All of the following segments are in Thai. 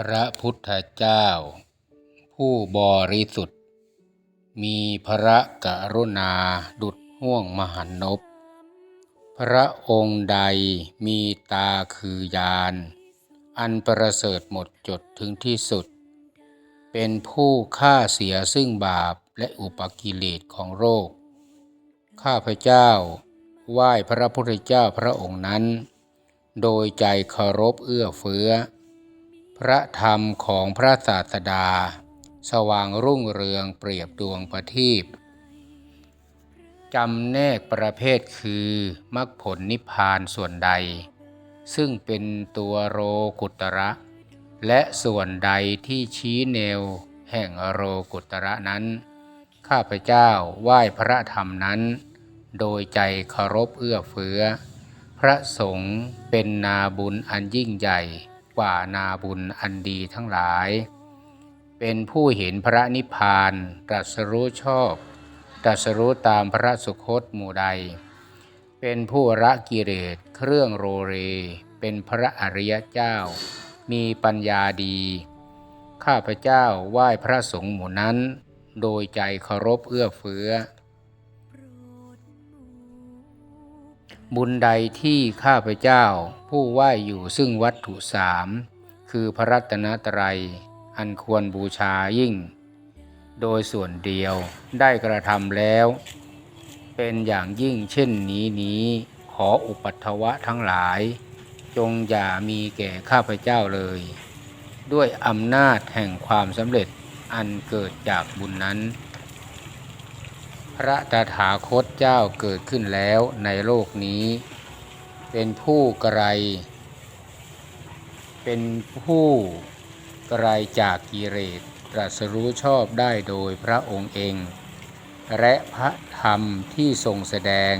พระพุทธเจ้า ผู้บริสุทธิ์ มีพระกรุณาดุดห่วงมหันนบพระองค์ใดมีตาคือยาน อันประเสริฐหมดจดถึงที่สุด เป็นผู้ฆ่าเสียซึ่งบาปและอุปกิเลสของโรค ข้าพเจ้าไหว้พระพุทธเจ้าพระองค์นั้น โดยใจเคารพเอื้อเฟื้อ พระธรรมของพระศาสดา สว่างรุ่งเรืองเปรียบดวงประทีปจำแนกประเภทคือมรรคผลนิพพานส่วนใด ซึ่งเป็นตัวโรกุตระ และส่วนใดที่ชี้แนวแห่งโรกุตระนั้น ข้าพเจ้าไหว้พระธรรมนั้น โดยใจเคารพเอื้อเฟื้อ พระสงฆ์เป็นนาบุญอันยิ่งใหญ่ กว่านาบุญอันดีทั้งหลาย เป็นผู้เห็นพระนิพพานตรัสรู้ชอบตรัสรู้ตามพระสุคตหมู่ใด เป็นผู้ละกิเลสเครื่องโรเร เป็นพระอริยเจ้า มีปัญญาดี ข้าพเจ้าไหว้พระสงฆ์หมู่นั้น โดยใจเคารพเอื้อเฟื้อ บุญใดที่ข้าพเจ้า ผู้ไหว้อยู่ซึ่งวัตถุสามคือพระรัตนตรัย อันควรบูชายิ่ง โดยส่วนเดียวได้กระทำแล้ว เป็นอย่างยิ่งเช่นนี้นี้ขออุปัตวะทั้งหลาย จงอย่ามีแก่ข้าพเจ้าเลย ด้วยอำนาจแห่งความสำเร็จอันเกิดจากบุญนั้น พระตถาคตเจ้าเกิดขึ้นแล้วในโลกนี้ เป็นผู้ไกล เป็นผู้ไกลจากกิเลสตรัสรู้ชอบได้โดยพระองค์เอง และพระธรรมที่ทรงแสดง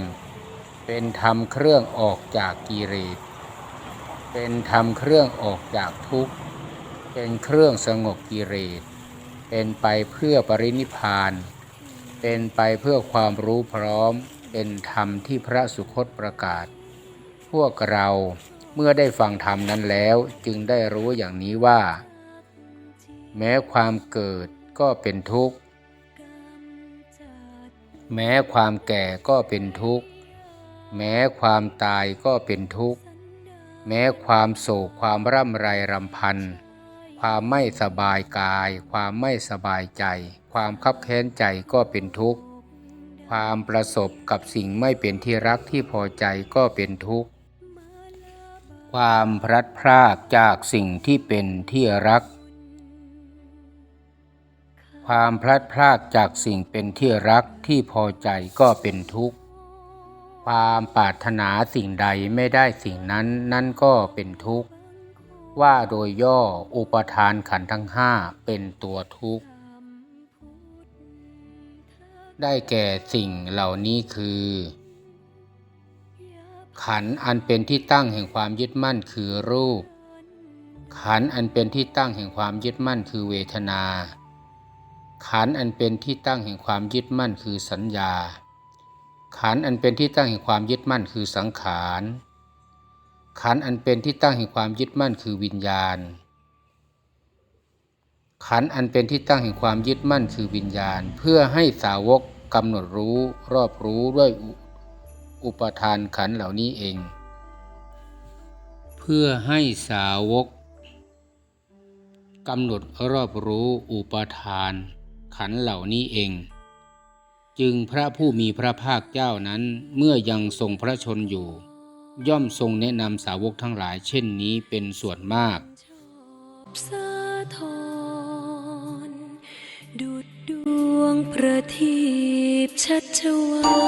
เป็นธรรมเครื่องออกจากกิเลสเป็นธรรมเครื่องออกจากทุกข์ เป็นเครื่องสงบกิเลสเป็นไปเพื่อปรินิพพาน เป็นไปเพื่อความรู้พร้อม เป็นธรรมที่พระสุคตประกาศ พวกเราเมื่อได้ฟังธรรมนั้นแล้วจึงได้รู้อย่างนี้ว่า แม้ความเกิดก็เป็นทุกข์ แม้ความแก่ก็เป็นทุกข์ แม้ความตายก็เป็นทุกข์ แม้ความโศกความร่ำไรรำพัน ความไม่สบายกาย ความไม่สบายใจ ความคับแค้นใจก็เป็นทุกข์ ความประสบกับสิ่งไม่เป็นที่รักที่พอใจก็เป็นทุกข์ ความพลัดพรากจากสิ่งที่เป็นที่รัก ความพลัดพรากจากสิ่งเป็นที่รักที่พอใจก็เป็นทุกข์ ความปรารถนาสิ่งใดไม่ได้สิ่งนั้นนั่นก็เป็นทุกข์ ว่าโดยย่ออุปทานขันธ์ทั้งห้าเป็นตัวทุกข์ ได้แก่สิ่งเหล่านี้คือ ขันธ์อันเป็นที่ตั้งแห่งความยึดมั่นคือรูป ขันธ์อันเป็นที่ตั้งแห่งความยึดมั่นคือเวทนา ขันธ์อันเป็นที่ตั้งแห่งความยึดมั่นคือสัญญา ขันธ์อันเป็นที่ตั้งแห่งความยึดมั่นคือสังขาร ขันอันเป็นที่ตั้งแห่งความยึดมั่นคือวิญญาณ ขันอันเป็นที่ตั้งแห่งความยึดมั่นคือวิญญาณ เพื่อให้สาวกกำหนดรู้รอบรู้ด้วยอุปทานขันเหล่านี้เอง เพื่อให้สาวกกำหนดรอบรู้อุปทาน ขันเหล่านี้เอง จึงพระผู้มีพระภาคเจ้านั้นเมื่อยังทรงพระชนอยู่ ย่อมทรงแนะนำสาวกทั้งหลายเช่นนี้เป็นส่วนมากสาธรดุดดวงประทีปชัชวา